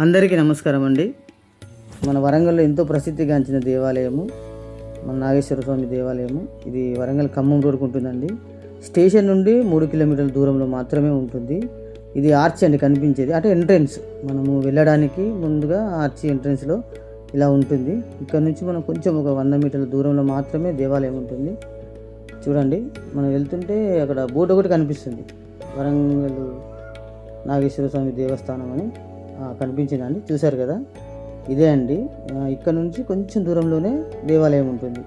అందరికీ నమస్కారం అండి. మన వరంగల్లో ఎంతో ప్రసిద్ధిగాంచిన దేవాలయము మన నాగేశ్వర స్వామి దేవాలయము. ఇది వరంగల్ ఖమ్మం రోడ్కు ఉంటుందండి. స్టేషన్ నుండి మూడు కిలోమీటర్ల దూరంలో మాత్రమే ఉంటుంది. ఇది ఆర్చి అండి కనిపించేది. అంటే ఎంట్రన్స్. మనము వెళ్ళడానికి ముందుగా ఆర్చి ఎంట్రన్స్లో ఇలా ఉంటుంది. ఇక్కడ నుంచి మనం కొంచెం ఒక వంద మీటర్ల దూరంలో మాత్రమే దేవాలయం ఉంటుంది. చూడండి మనం వెళ్తుంటే అక్కడ బోర్డు ఒకటి కనిపిస్తుంది. వరంగల్ నాగేశ్వర స్వామి దేవస్థానం అని. కనిపించిందండి చూశారు కదా? ఇదే అండి. ఇక్కడ నుంచి కొంచెం దూరంలోనే దేవాలయం ఉంటుంది.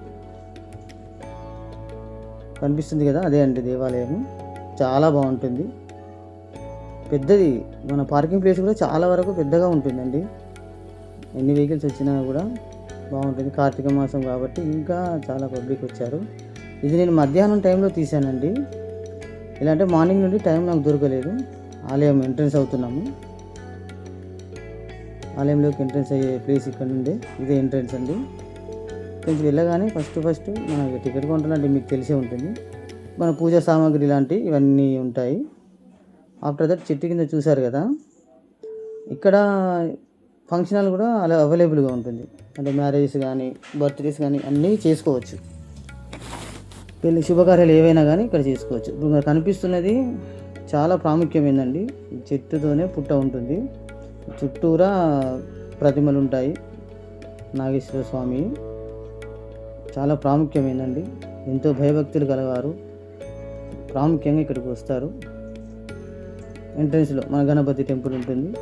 కనిపిస్తుంది కదా? అదే అండి దేవాలయం చాలా బాగుంటుంది. పెద్దది మన పార్కింగ్ ప్లేస్ కూడా చాలా వరకు పెద్దగా ఉంటుందండి. ఎన్ని వెహికల్స్ వచ్చినా కూడా బాగుంటుంది. కార్తీక మాసం కాబట్టి ఇంకా చాలా పబ్లిక్ వచ్చారు. ఇది నేను మధ్యాహ్నం టైంలో తీశానండి. ఇలా అంటే మార్నింగ్ నుండి టైం నాకు దొరకలేదు. ఆలయం ఎంట్రన్స్ అవుతున్నాము. ఆలయంలోకి ఎంట్రన్స్ అయ్యే ప్లేస్ ఇక్కడ నుండి ఇదే ఎంట్రన్స్ అండి. కొంచెం వెళ్ళగానే ఫస్ట్ ఫస్ట్ మన టికెట్ కౌంటర్ మీకు తెలిసే ఉంటుంది. మన పూజా సామాగ్రి లాంటి ఇవన్నీ ఉంటాయి. ఆఫ్టర్ దట్ చెట్టు కింద చూశారు కదా. ఇక్కడ ఫంక్షన్ హాల్ కూడా అలా అవైలబుల్గా ఉంటుంది. అంటే మ్యారేజెస్ కానీ బర్త్డేస్ కానీ అన్నీ చేసుకోవచ్చు. పెళ్ళి శుభకార్యాలు ఏవైనా కానీ ఇక్కడ చేసుకోవచ్చు. ఇప్పుడు మనకు కనిపిస్తున్నది చాలా ప్రాముఖ్యమైందండి. చెట్టుతోనే పుట్ట ఉంటుంది. చుట్టూరా ప్రతిమలు ఉంటాయి నాగేశ్వర స్వామి. చాలా ప్రాముఖ్యమైందండి ఎంతో భయభక్తులు కలవారు ప్రాముఖ్యంగా ఇక్కడికి వస్తారు. ఎంట్రన్స్లో మన గణపతి టెంపుల్ ఉంటుంది.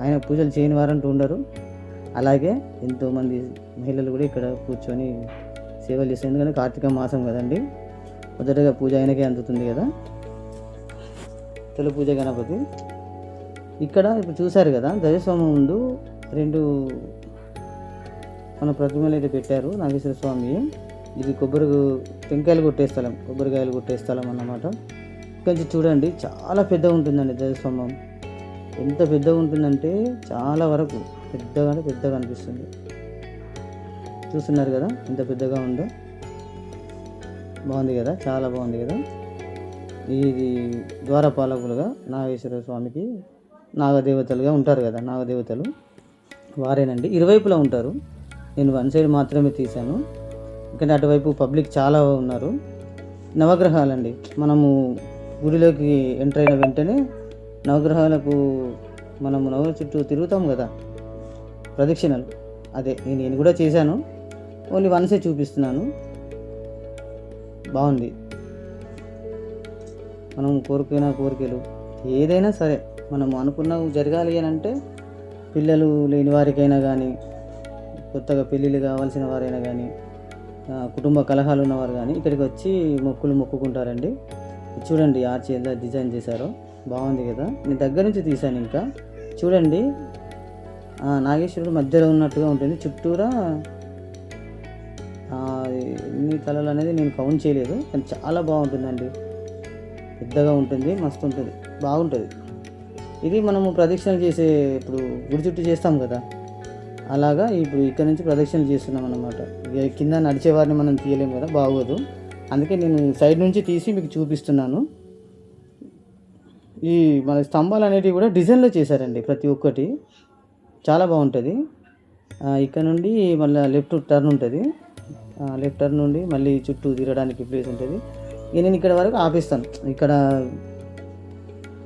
ఆయన పూజలు చేయని వారంటూ ఉండరు. అలాగే ఎంతోమంది మహిళలు కూడా ఇక్కడ కూర్చొని సేవలు చేస్తారు. ఎందుకంటే కార్తీక మాసం కదండి. మొదటగా పూజ ఆయనకే అందుతుంది కదా. తొలి పూజ గణపతి. ఇక్కడ ఇప్పుడు చూశారు కదా ధ్వజస్వామి ముందు రెండు మన ప్రతిమలు అయితే పెట్టారు నాగేశ్వర స్వామి. ఇది కొబ్బరి టెంకాయలు కొట్టే స్థలం కొబ్బరికాయలు కొట్టే స్థలం అన్నమాట. కొంచెం చూడండి చాలా పెద్దగా ఉంటుందండి ధ్వజస్తంభం ఎంత పెద్దగా ఉంటుందంటే చాలా వరకు పెద్దగా పెద్దగా అనిపిస్తుంది. చూస్తున్నారు కదా ఎంత పెద్దగా ఉందో. బాగుంది కదా చాలా బాగుంది కదా. ఇది ద్వారపాలకులుగా నాగేశ్వర స్వామికి నాగదేవతలుగా ఉంటారు కదా నాగదేవతలు. వారేనండి. ఇరువైపులా ఉంటారు. నేను వన్ సైడ్ మాత్రమే తీశాను. ఎందుకంటే అటువైపు పబ్లిక్ చాలా ఉన్నారు. నవగ్రహాలండి. మనము గుడిలోకి ఎంటర్ అయిన వెంటనే నవగ్రహాలకు మనము నవ చుట్టూ తిరుగుతాం కదా. ప్రదక్షిణలు. అదే నేను నేను కూడా చేశాను. ఓన్లీ వన్సే చూపిస్తున్నాను. బాగుంది. మనం కోరుకున్న కోరికలు ఏదైనా సరే. మనం అనుకున్నవి జరగాలి అని అంటే పిల్లలు లేని వారికైనా కానీ కొత్తగా పెళ్ళిళ్ళు కావాల్సిన వారైనా కానీ కుటుంబ కలహాలు ఉన్నవారు కానీ ఇక్కడికి వచ్చి మొక్కులు మొక్కుకుంటారండి. చూడండి ఆర్చి ఎలా డిజైన్ చేశారో. బాగుంది కదా? నేను దగ్గర నుంచి తీశాను ఇంకా. చూడండి. నాగేశ్వరుడు మధ్యలో ఉన్నట్టుగా ఉంటుంది. చుట్టూరా ఎన్ని కళలు అనేది నేను కౌంట్ చేయలేదు కానీ చాలా బాగుంటుందండి. పెద్దగా ఉంటుంది మస్తు ఉంటుంది. బాగుంటుంది. ఇది మనము ప్రదక్షిణలు చేసే ఇప్పుడు గుడి చుట్టూ చేస్తాం కదా. అలాగా ఇప్పుడు ఇక్కడ నుంచి ప్రదక్షిణలు చేస్తున్నాం అన్నమాట. ఇక కింద నడిచేవారిని మనం తీయలేము కదా బాగోదు. అందుకే నేను సైడ్ నుంచి తీసి మీకు చూపిస్తున్నాను. ఈ మన స్తంభాలు అనేటివి కూడా డిజైన్లో చేశారండి ప్రతి ఒక్కటి. చాలా బాగుంటుంది. ఇక్కడ నుండి మళ్ళీ లెఫ్ట్ టర్న్ ఉంటుంది. లెఫ్ట్ టర్న్ నుండి మళ్ళీ చుట్టూ తిరగడానికి ప్లేస్ ఉంటుంది. ఇక నేను ఇక్కడ వరకు ఆపిస్తాను. ఇక్కడ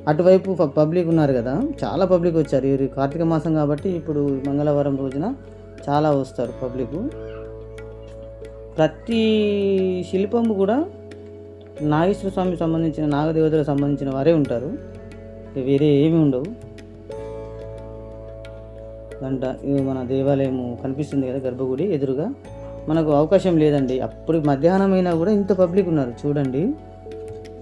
అటువైపు పబ్లిక్ ఉన్నారు కదా చాలా పబ్లిక్ వచ్చారు. ఈ కార్తీక మాసం కాబట్టి ఇప్పుడు మంగళవారం రోజున చాలా వస్తారు పబ్లిక్. ప్రతి శిల్పము కూడా నాగేశ్వర స్వామికి సంబంధించిన నాగదేవతలకు సంబంధించిన వారే ఉంటారు. వేరే ఏమి ఉండవు. గంట ఇది మన దేవాలయము కనిపిస్తుంది కదా గర్భగుడి ఎదురుగా. మనకు అవకాశం లేదండి. అప్పుడు మధ్యాహ్నం అయినా కూడా ఇంత పబ్లిక్ ఉన్నారు. చూడండి.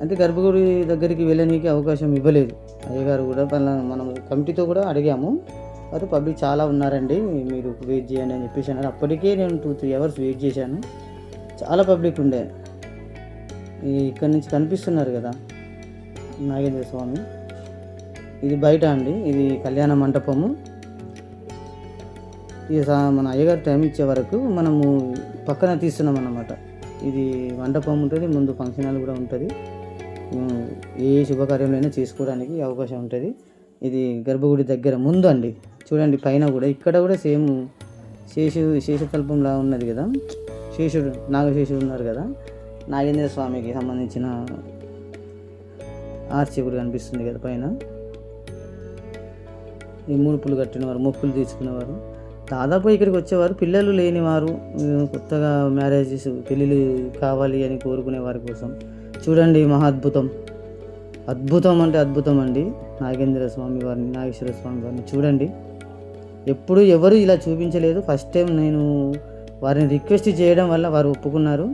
అంటే గర్భగుడి దగ్గరికి వెళ్ళనీకి అవకాశం ఇవ్వలేదు. అయ్యగారు కూడా వాళ్ళ మనం కమిటీతో కూడా అడిగాము. అయితే పబ్లిక్ చాలా ఉన్నారండి మీరు వెయిట్ చేయండి అని చెప్పేసి అన్నారు. అప్పటికే నేను టూ త్రీ అవర్స్ వెయిట్ చేశాను. చాలా పబ్లిక్ ఉండే. ఇక్కడ నుంచి కనిపిస్తున్నారు కదా నాగేంద్ర స్వామి. ఇది బయట అండి ఇది కళ్యాణ మంటపము. ఇది మన అయ్యగారు టైం ఇచ్చే వరకు మనము పక్కన తీస్తున్నాం అన్నమాట ఇది మండపం ఉంటుంది ముందు ఫంక్షన్ హాల్ కూడా ఉంటుంది. ఏ శుభకార్యంలో అయినా చేసుకోవడానికి అవకాశం ఉంటుంది. ఇది గర్భగుడి దగ్గర ముందు అండి చూడండి పైన కూడా ఇక్కడ కూడా సేమ్ శేషు శేషకల్పంలా ఉన్నది కదా. శేషుడు నాగశేషుడు ఉన్నారు కదా. నాగేంద్ర స్వామికి సంబంధించిన ఆర్చకుడు కూడా కనిపిస్తుంది కదా పైన. ఈ మూడుపులు కట్టినవారు మొక్కులు తీసుకునేవారు దాదాపు ఇక్కడికి వచ్చేవారు పిల్లలు లేనివారు కొత్తగా మ్యారేజెస్ పెళ్ళిళ్ళు కావాలి అని కోరుకునే వారి కోసం. చూడండి మహా అద్భుతం అద్భుతం అంటే అద్భుతం అండి. నాగేంద్ర స్వామి వారిని నాగేశ్వర స్వామి వారిని చూడండి. ఎప్పుడు ఎవరు ఇలా చూపించలేదు. ఫస్ట్ టైం నేను వారిని రిక్వెస్ట్ చేయడం వల్ల వారు ఒప్పుకున్నారు.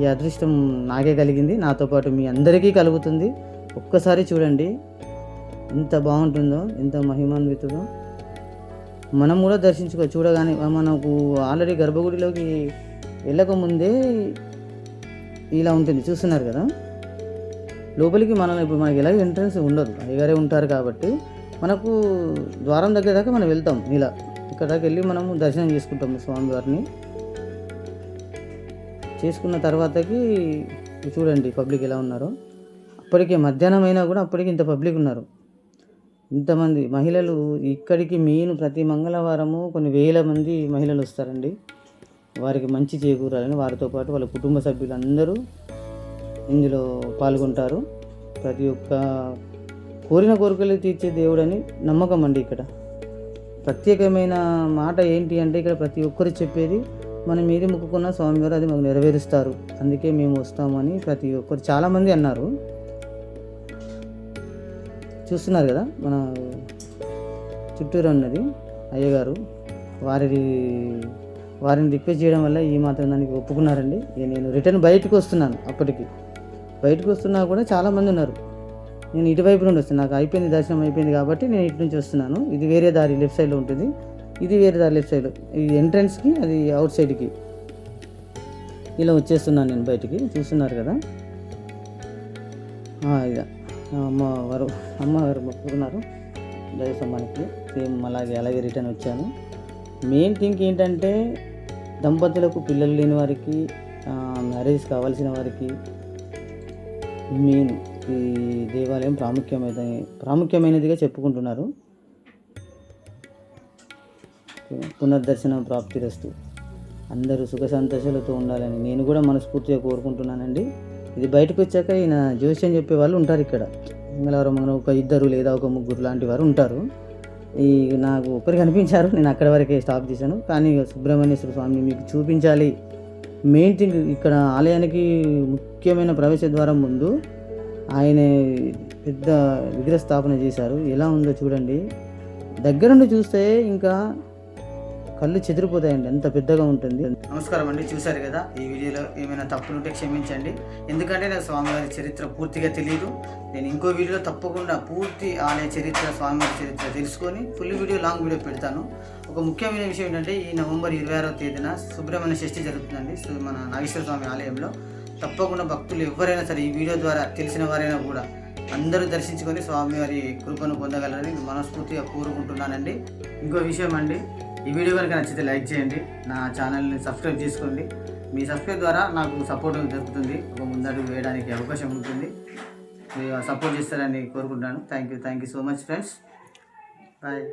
ఈ అదృష్టం నాకే కలిగింది. నాతో పాటు మీ అందరికీ కలుగుతుంది. ఒక్కసారి చూడండి. ఎంత బాగుంటుందో ఎంత మహిమాన్వితుడో మనం కూడా దర్శించుకో చూడగానే మనకు ఆల్రెడీ గర్భగుడిలోకి వెళ్ళకముందే ఇలా ఉంటుంది చూస్తున్నారు కదా? లోపలికి మనం ఇప్పుడు మనకి ఎలాగ ఎంట్రన్స్ ఉండదు. అయ్యగారే ఉంటారు కాబట్టి మనకు ద్వారం దగ్గర దాకా మనం వెళ్తాం ఇలా. ఇక్కడ దాకా వెళ్ళి మనము దర్శనం చేసుకుంటాము స్వామివారిని. చేసుకున్న తర్వాతకి చూడండి పబ్లిక్ ఎలా ఉన్నారో. అప్పటికే మధ్యాహ్నం అయినా కూడా అప్పటికి ఇంత పబ్లిక్ ఉన్నారు. ఇంతమంది మహిళలు ఇక్కడికి మెయిన్ ప్రతి మంగళవారము కొన్ని వేల మంది మహిళలు వస్తారండి. వారికి మంచి చేకూరాలని వారితో పాటు వాళ్ళ కుటుంబ సభ్యులందరూ ఇందులో పాల్గొంటారు. ప్రతి ఒక్క కోరిన కోరికలు తీర్చే దేవుడని నమ్మకం అండి ఇక్కడ. ప్రత్యేకమైన మాట ఏంటి అంటే ఇక్కడ ప్రతి ఒక్కరు చెప్పేది మనం ఏది మొక్కుకున్న స్వామివారు అది మాకు నెరవేరుస్తారు. అందుకే మేము వస్తామని ప్రతి ఒక్కరు చాలామంది అన్నారు. చూస్తున్నారు కదా మన చుట్టూరు ఉన్నది అయ్యగారు. వారి వారిని రిక్వెస్ట్ చేయడం వల్ల ఈ మాత్రం దానికి ఒప్పుకున్నారండి. ఇక నేను రిటర్న్ బయటకు వస్తున్నాను అప్పటికి. బయటకు వస్తున్నా కూడా చాలామంది ఉన్నారు. నేను ఇటువైపు నుండి వస్తాను నాకు అయిపోయింది దర్శనం అయిపోయింది కాబట్టి నేను ఇటు నుంచి వస్తున్నాను. ఇది వేరే దారి లెఫ్ట్ సైడ్లో ఉంటుంది. ఇది వేరే దారి లెఫ్ట్ సైడ్ ఇది ఎంట్రన్స్కి అది అవుట్ సైడ్కి ఇలా వచ్చేస్తున్నాను నేను బయటికి. చూస్తున్నారు కదా? ఇక. అమ్మవారు అమ్మవారు మొక్కుకున్నారు. దైవసమ్మానికి సేమ్ అలాగే అలాగే రిటర్న్ వచ్చాను. మెయిన్ థింగ్ ఏంటంటే దంపతులకు పిల్లలు లేని వారికి మ్యారేజ్ కావాల్సిన వారికి మెయిన్ ఈ దేవాలయం ప్రాముఖ్యమైన ప్రాముఖ్యమైనదిగా చెప్పుకుంటున్నారు. పునర్దర్శనం ప్రాప్తి రస్తు. అందరూ సుఖ సంతోషాలతో ఉండాలని నేను కూడా మనస్ఫూర్తిగా కోరుకుంటున్నానండి. ఇది బయటకు వచ్చాక ఈయన జోస్యం చెప్పే వాళ్ళు ఉంటారు ఇక్కడ. మంగళవారం మన ఒక ఇద్దరు లేదా ఒక ముగ్గురు లాంటి వారు ఉంటారు. ఈ నాకు ఒకరు కనిపించారు నేను అక్కడ వరకే స్టాప్ చేశాను. కానీ సుబ్రహ్మణ్యేశ్వర స్వామిని మీకు చూపించాలి. మెయిన్ థింగ్ ఇక్కడ ఆలయానికి ముఖ్యమైన ప్రవేశ ద్వారం ముందు ఆయన పెద్ద విగ్రహ స్థాపన చేశారు. ఎలా ఉందో చూడండి. దగ్గర నుండి చూస్తే ఇంకా కళ్ళు చెదిరిపోతాయండి. ఎంత పెద్దగా ఉంటుంది. నమస్కారం అండి. చూశారు కదా ఈ వీడియోలో ఏమైనా తప్పులుంటే క్షమించండి. ఎందుకంటే నాకు స్వామివారి చరిత్ర పూర్తిగా తెలియదు నేను ఇంకో వీడియోలో తప్పకుండా పూర్తి ఆలయ చరిత్ర స్వామివారి చరిత్ర తెలుసుకొని ఫుల్ వీడియో లాంగ్ వీడియో పెడతాను. ఒక ముఖ్యమైన విషయం ఏంటంటే ఈ నవంబర్ ఇరవై ఆరో తేదీన సుబ్రహ్మణ్య షష్ఠి జరుగుతుందండి. మన నాగేశ్వర స్వామి ఆలయంలో. తప్పకుండా భక్తులు ఎవరైనా సరే ఈ వీడియో ద్వారా తెలిసిన వారైనా కూడా అందరూ దర్శించుకొని స్వామివారి కృపను పొందగలరని మనస్ఫూర్తిగా కోరుకుంటున్నానండి. ఇంకో విషయం అండి ఈ వీడియో కనుక నచ్చితే లైక్ చేయండి. నా ఛానల్ని సబ్స్క్రైబ్ చేసుకోండి. మీ సబ్స్క్రైబ్ ద్వారా నాకు సపోర్ట్ దొరుకుతుంది ఒక ముందడుగు వేయడానికి అవకాశం ఉంటుంది. మీరు సపోర్ట్ చేస్తారని కోరుకుంటున్నాను. Thank you thank you so much friends bye